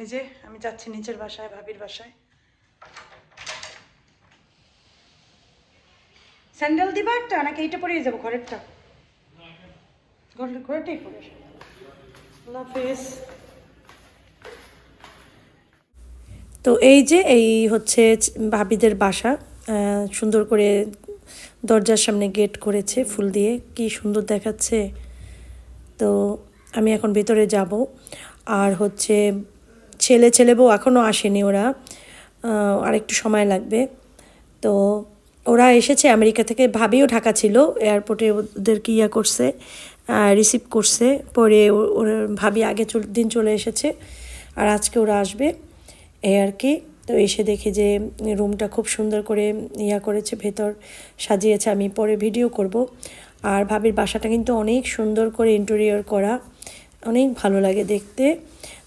এই যে, আমি যাচ্ছি নিচের বাসায়, ভাবির বাসায়। স্যান্ডেল দিবা একটা, নাকি এইটা পরেই যাব ঘরেরটা? ঘরের ঘরেরটাই পরে আল্লাহ হাফেজ। তো এই যে এই হচ্ছে ভাবিদের বাসা সুন্দর করে দরজার সামনে গেট করেছে ফুল দিয়ে কি সুন্দর দেখাচ্ছে। তো আমি এখন ভেতরে যাব। আর হচ্ছে ছেলে ছেলে বউ এখনও আসেনি ওরা। আহ, আর একটু সময় লাগবে। তো ওরা এসেছে আমেরিকা থেকে ভাবিও ঢাকা ছিল এয়ারপোর্টে ওদেরকে ইয়া করছে রিসিভ করছে। পরে ওর ভাবি আগে দিন চলে এসেছে। আর আজকে ওরা আসবে। আর কি। তো এসে দেখি যে রুমটা খুব সুন্দর করে ইয়া করেছে, ভেতর সাজিয়েছে। আমি পরে ভিডিও করব। আর ভাবির বাসাটা কিন্তু অনেক সুন্দর করে ইন্টেরিয়র করা। অনেক ভালো লাগে দেখতে।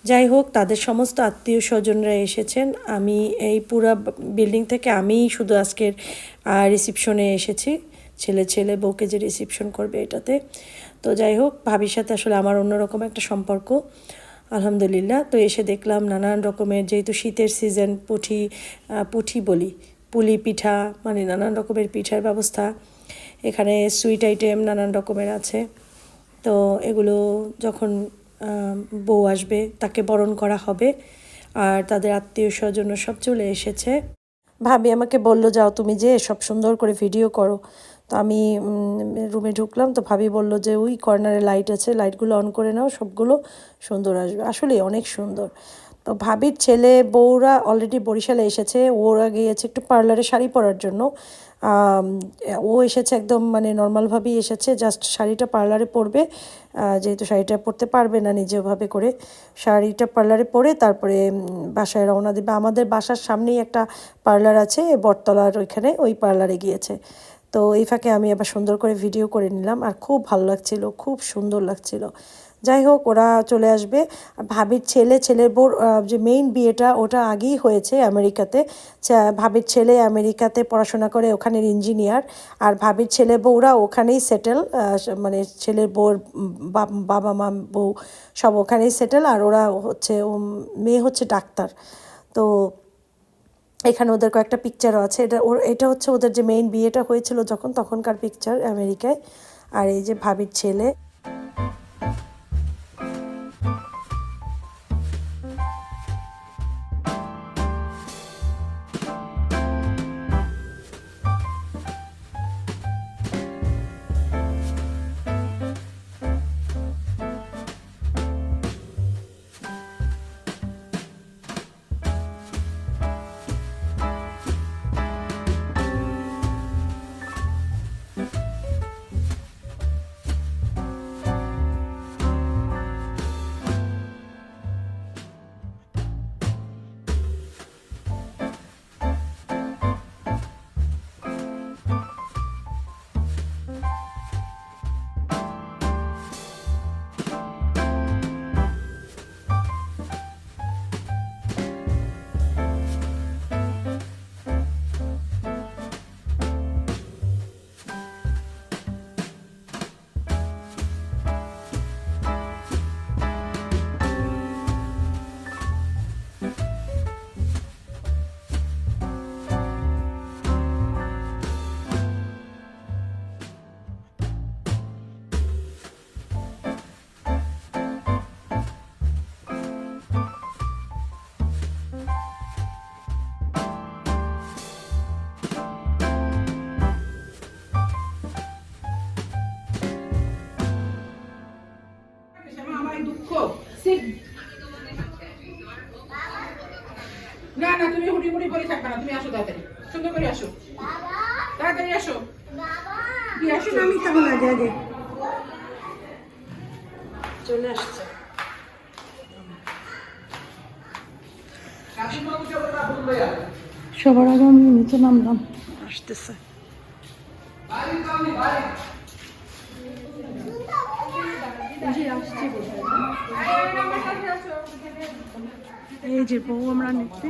যাই হোক, তাদের সমস্ত আত্মীয় স্বজনরা এসেছেন। আমি এই পুরা বিল্ডিং থেকে আমিই শুধু আজকের রিসিপশনে এসেছি। ছেলে ছেলে, বউকে যে রিসিপশন করবে এটাতে। তো যাই হোক, ভাবির সাথে আসলে আমার অন্যরকম একটা সম্পর্ক। আলহামদুলিল্লাহ। তো এসে দেখলাম নানান রকমের যেহেতু শীতের সিজন পুঠি পুঠি বলি, পুলি পিঠা মানে নানান রকমের পিঠার ব্যবস্থা। এখানে সুইট আইটেম নানান রকমের আছে। তো এগুলো যখন বউ আসবে তাকে বরণ করা হবে। আর তাদের আত্মীয় স্বজন সব চলে এসেছে। ভাবি আমাকে বলল, যাও তুমি যে সব সুন্দর করে ভিডিও করো। তো আমি রুমে ঢুকলাম তো ভাবি বলল যে, ওই কর্নারে লাইট আছে লাইটগুলো অন করে নাও, সবগুলো সুন্দর আসবে। আসলে অনেক সুন্দর। তো ভাবির ছেলে, বউরা অলরেডি বরিশালে এসেছে, ওরা গিয়েছে একটু পার্লারে শাড়ি পরার জন্য। ও এসেছে একদম মানে নর্মালভাবেই এসেছে জাস্ট শাড়িটা পার্লারে পরবে। যেহেতু শাড়িটা পরতে পারবে না নিজেভাবে করে। শাড়িটা পার্লারে পরে তারপরে বাসায় রওনা দেবে। আমাদের বাসার সামনেই একটা পার্লার আছে, বটতলার ওইখানে, ওই পার্লারে গিয়েছে। তো এই ফাঁকে আমি আবার সুন্দর করে ভিডিও করে নিলাম আর খুব ভালো লাগছিল, খুব সুন্দর লাগছিল। যাই হোক, ওরা চলে আসবে। ভাবির ছেলে, ছেলের বোর যে মেইন বিয়েটা ওটা আগেই হয়েছে আমেরিকাতে। ভাবির ছেলে আমেরিকাতে পড়াশোনা করে, ওখানের ইঞ্জিনিয়ার আর ভাবির ছেলে বউরা ওখানেই সেটেল মানে ছেলের বউর বাবা, মা, বউ সব ওখানেই সেটেল আর ওরা হচ্ছে মেয়ে হচ্ছে ডাক্তার। তো এখানে ওদের কয়েকটা পিকচারও আছে। এটা ওর, এটা হচ্ছে ওদের যে মেইন বিয়েটা হয়েছিল যখন তখনকার পিকচার আমেরিকায়। আর এই যে ভাবির ছেলে। সবার আগে আমি নিচে নামলাম। আসতেছে। এই যে বউ আমরা নিতে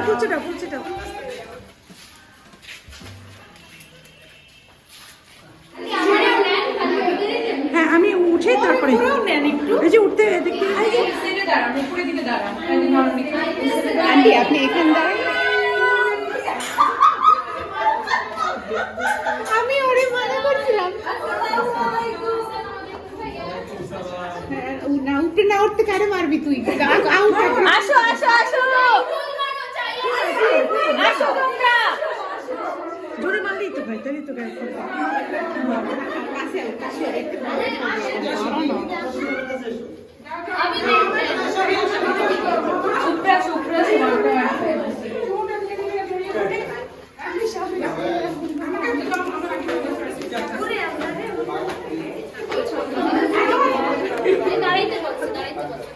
ফুলছেটা ফুলছেটা ফুলছেটা হ্যাঁ আমি উঠে তারপরে এই যে উঠতে দেখতে আন্টি আপনি এখানে দাঁড়ান। আমি ওরে মানা করছিলাম। হ্যাঁ, না উঠতে না উঠতে কারে মারবি তুই? আসো আসো আসো। জোরে মারলেই তো ভাই তাহলেই তো গায়ে পড়বে। উপরে আসো উপরে আসো দাঁড়াইতে বলছে দাঁড়াইতে বলছে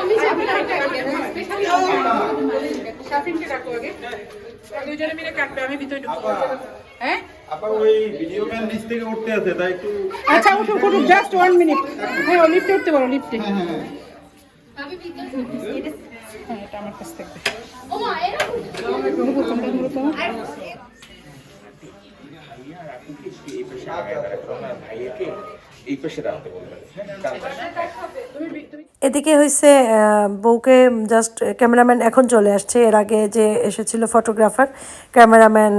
আমি যাবি না শাফিনকে ডাকো আগে। দুজনে মিলে কাটবে আমি ভিতরে ঢুকবো। হ্যাঁ? আপা ওই ভিডিও ম্যান নিচ থেকে উঠতে আছে তাই একটু আচ্ছা উঠো উঠো জাস্ট ওয়ান মিনিট হ্যাঁ ও লিফটে উঠতে পারো লিফটে আমি ভিতরে হ্যাঁ এটা আমার কাছ থেকে ও মা এই পাশে রাখতে বলবেন। এদিকে হয়েছে বউকে জাস্ট ক্যামেরাম্যান এখন চলে আসছে। এর আগে যে এসেছিল ফটোগ্রাফার ক্যামেরাম্যান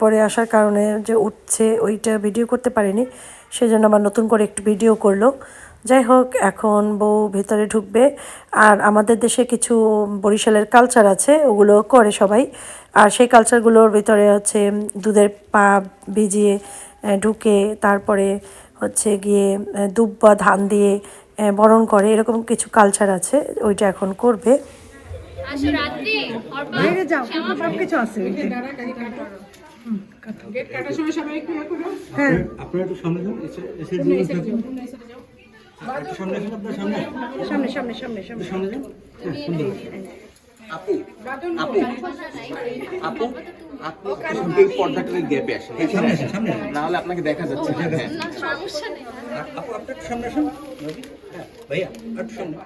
পরে আসার কারণে যে উঠছে ওইটা ভিডিও করতে পারেনি। সেজন্য আবার নতুন করে একটু ভিডিও করল। যাই হোক এখন বউ ভেতরে ঢুকবে। আর আমাদের দেশে কিছু বরিশালের কালচার আছে ওগুলো করে সবাই। আর সেই কালচারগুলোর ভিতরে হচ্ছে দুধের পা ভিজিয়ে ঢুকে তারপরে হচ্ছে গিয়ে আহ, দুব বা ধান দিয়ে বরণ করে এরকম কিছু কালচার আছে ওইটা এখন করবে। আসো বাইরে যাও সব কিছু আছে। আপনারা একটু সামনে যান সামনে সামনে সামনে সামনে। সামনে সামনে আপু বাদন আপু। আপু আপু এই পর্দাটার গ্যাপে আসেন। সামনে আসেন সামনে আসেন। না হলে আপনাকে দেখা যাচ্ছে। হ্যাঁ। না সমস্যা নেই। আপু আপনি সামনে আসুন। ভাইয়া একটু সামনে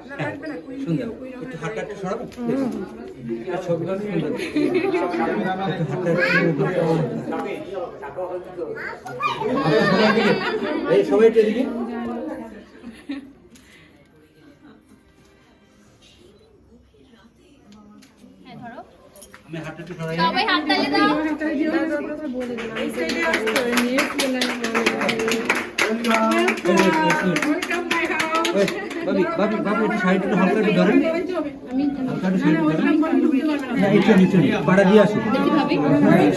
সুন্দর একটু হাতটা একটু সরাবেন? আর ছবিটা সুন্দর একটু হাতটা একটু এদিকে সবাই একটু এদিকে। হ্যাঁ ধরো। আমি হাতটা একটু সরাই। সবাই হাত তালি দাও। ওয়েলকাম। My house. বাবি বাবি বাবি একটু সাইড একটু হালকা একটু ধরেন হালকা একটু না একটু নিচে পাড়া দিয়ে আসুন হ্যাঁ,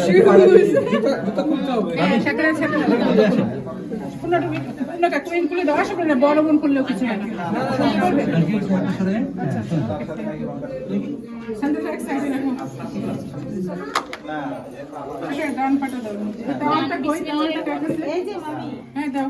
হ্যাঁ বড় বোন করলেও কিছু হয় না হ্যাঁ আচ্ছা দাও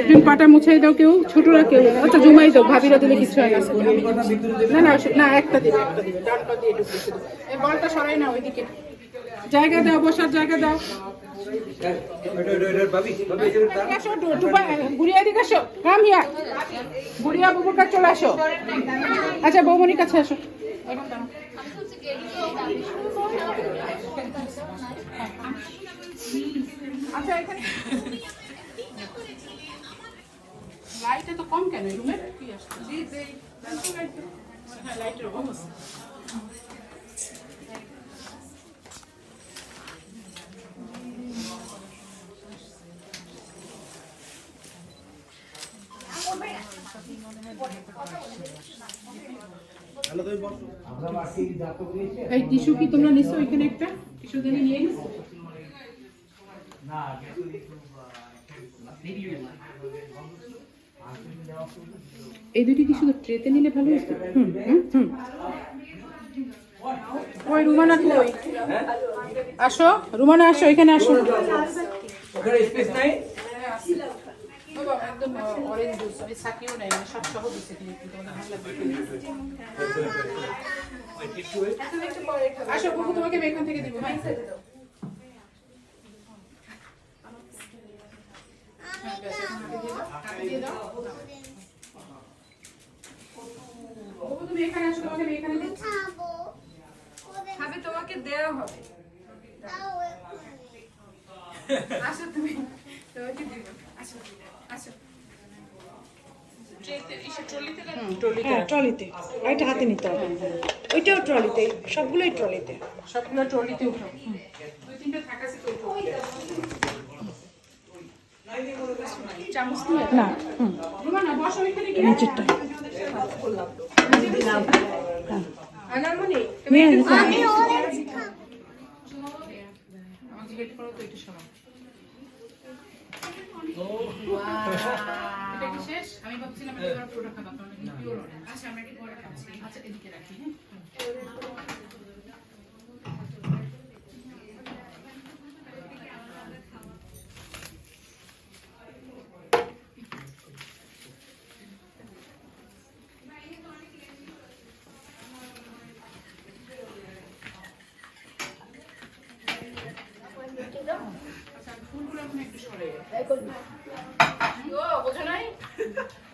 একজন পাটা মুছাই দাও কেউ, ছোটরা কেউ আচ্ছা জুমাই দাও, ভাবিরা দিলে কিছু হয় না। না না একটা একটা দিবে। বলটা সরাই না ওইদিকে। জায়গা দাও, বসার জায়গা দাও। কাছে চলে আসো। আচ্ছা কাছে আসো। আচ্ছা এখানে লাইট এত কম কেন? রুমের কি আসছে? জি জি হ্যাঁ লাইটের কম আছে। এই টিস্যু কি তোমরা নিছো ওইখানে একটা? টিস্যু দিনে নিয়ে নিছো? এই দুটি কি শুধু ট্রেতে নিলে ভালো হতো? হুম হুম হুম। ওই রুমানা কই আসো রুমানা আসো এখানে আসো। ওখানে স্পেস নাই? একদম অরেঞ্জ জুস আমি সাকিও নাই মানে সব সহ ভালো লাগবে আসো বাবু তোমাকে আমি এখান থেকে দিব হ্যাঁ হ্যাঁ, ব্যাস, এখন হাতে দিয়ে দাও, হাতে দিয়ে দাও। বাবু, তুমি এখানে আসো, তোমাকে আমি এখানে দিচ্ছি। খাবে তোমাকে দেওয়া হবে। আসো তুমি তোমাকে দিব। আসো আসো। হ্যাঁ ট্রলিতে। ওইটা হাতে নিতে হবে। ওইটাও ট্রলিতে সবগুলোই ট্রলিতে। সবগুলো ট্রলিতে উঠো দুই তিনটে থাকা না নিচেরটা আমি কি ভাবছিলাম আচ্ছা আমরা এটা পরে খাচ্ছি? আচ্ছা এদিকে রাখি হ্যাঁ আচ্ছা ফুলগুলো এখন একটু সরে ও বোঝো নাই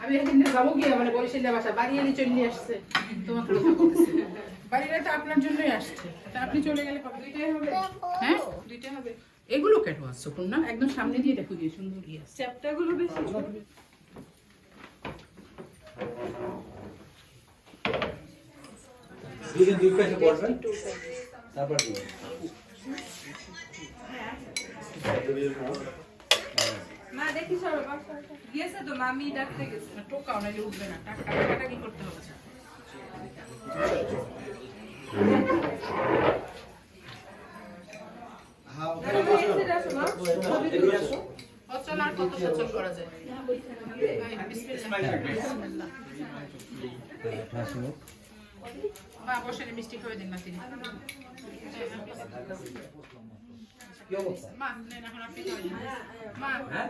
আমি একদিন যাব গিয়ে মানে বরিশালে বাসা। বাড়ি এনে চলে আসছে। তোমার বাড়িটা তো আপনার জন্যই আসছে। আপনি চলে গেলে কবে? দুইটাই হবে? হ্যাঁ? দুইটাই হবে। এগুলো কেন আসছো না একদম সামনে দিয়ে দেখো গিয়ে সুন্দর গিয়ে আসছে। চ্যাপ্টারগুলো বেশি দুই তারপর দিবেন। মা, দেখি, সরো গিয়েছে তো, মামি ডাকতে গেছে। টোকাও নাহলে উঠবে না। টাকা কি করতে হবে? অচল আর কত সচল মিষ্টি খাওয়াই দিন না তিনি। মা হ্যাঁ।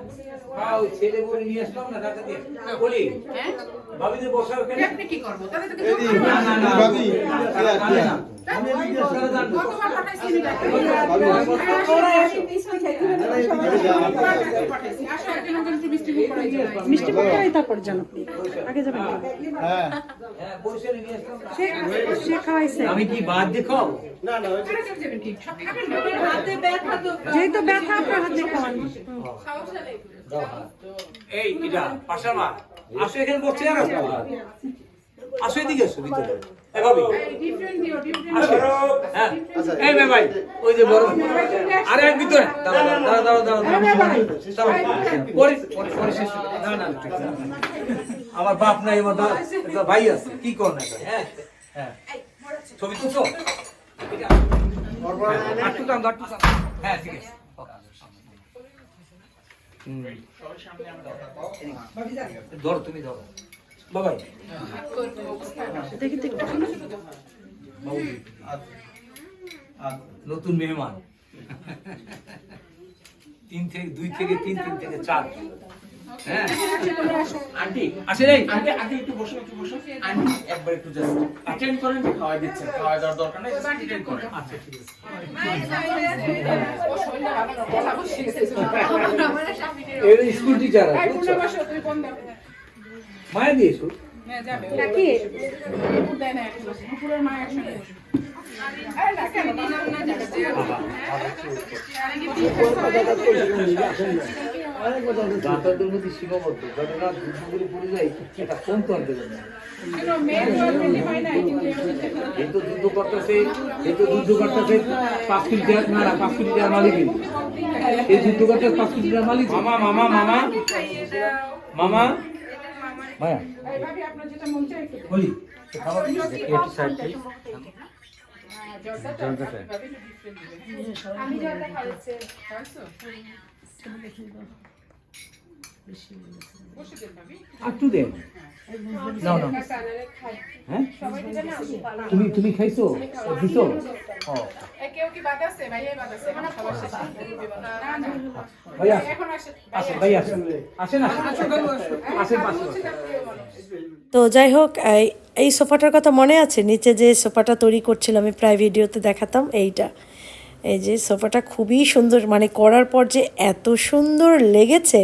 হ্যাঁ? ভাবিদের বসা ওখানে? কি করব? তাহলে তারপর আগে যাবেন আমি কি বাদ দেখো না? ব্যথা আপনার আসো, এখানে বসছে আসো, এদিকে আসো ভিতরে এ এই different দিও, different আসো দিও। এই মে ভাই ওই যে বড় আরে এক ভিতরে। দাঁড়াও দাঁড়াও দাঁড়াও দাঁড়াও দাঁড়াও পরে পরে পরে শেষ না না আমার বাপ নাই আমার ভাই আছে। কি কর না হ্যাঁ হ্যাঁ। ছবি তুলছো। হ্যাঁ, আটটু টান, আটটু টান। হ্যাঁ ঠিক আছে। হুম। তুমি ধরো। বাবাই। দেখি তো নতুন মেহমান। তিন থেকে দুই থেকে তিন তিন থেকে চার। হ্যাঁ? আন্টি আসে নাই আন্টি আন্টি একটু বসো একটু আন্টি একবার একটু জাস্ট অ্যাটেন্ড করেন খাওয়াই দিচ্ছেন। খাওয়াই দেওয়ার দরকার নেই জাস্ট অ্যাটেন্ড করেন। আচ্ছা ঠিক আছে। এর স্কুল টিচার আছে মায়া দিয়ে স্কুল যাবে। নুপুর দেয় না, একটু বসো। নুপুরের মা একসঙ্গে বসো। এই না, কেন? দিলাম না, যাবে। যাতায়াতের মধ্যে সীমাবদ্ধ যাতে না পড়ে যায় এটা কোন কিন্তু এই তো যুদ্ধ করতেছে এই তো যুদ্ধ করতেছে পাঁচ কোটি টাকা না না পাঁচ কোটি টাকার মালিক এই। এই যুদ্ধ করতে পাঁচ কোটি টাকার মালিক মামা মামা মামা মামা মায়া। এই ভাবি, আপনার যেটা মন চায় একটু বলি একটু হ্যাঁ, একটু। আমি জলটা খাওয়াচ্ছি খাওয়াইছো? বসে দেন ভাবি। হ্যাঁ? তুমি খাইছো? দিছো। তো যাই হোক, এই সোফাটার কথা মনে আছে? নিচে যে সোফাটা তৈরি করছিলাম আমি প্রায় ভিডিওতে দেখাতাম, এইটা। এই যে সোফাটা খুবই সুন্দর মানে করার পর যে এত সুন্দর লেগেছে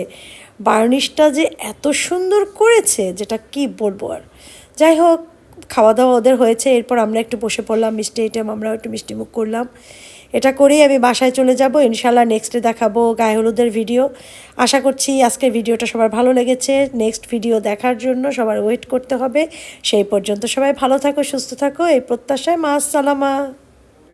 বার্নিশটা যে এত সুন্দর করেছে, যেটা কি বলব আর। যাই হোক খাওয়া দাওয়া ওদের হয়েছে, এরপর আমরা একটু বসে পড়লাম, মিষ্টি আইটেম আমরাও একটু মিষ্টি মুখ করলাম। এটা করেই আমি বাসায় চলে যাব ইনশাল্লাহ নেক্সটে দেখাবো গায়ে হলুদের ভিডিও আশা করছি আজকের ভিডিওটা সবার ভালো লেগেছে। নেক্সট ভিডিও দেখার জন্য সবার ওয়েট করতে হবে। সেই পর্যন্ত সবাই ভালো থাকো, সুস্থ থাকো। এই প্রত্যাশায় মা আসসালামা।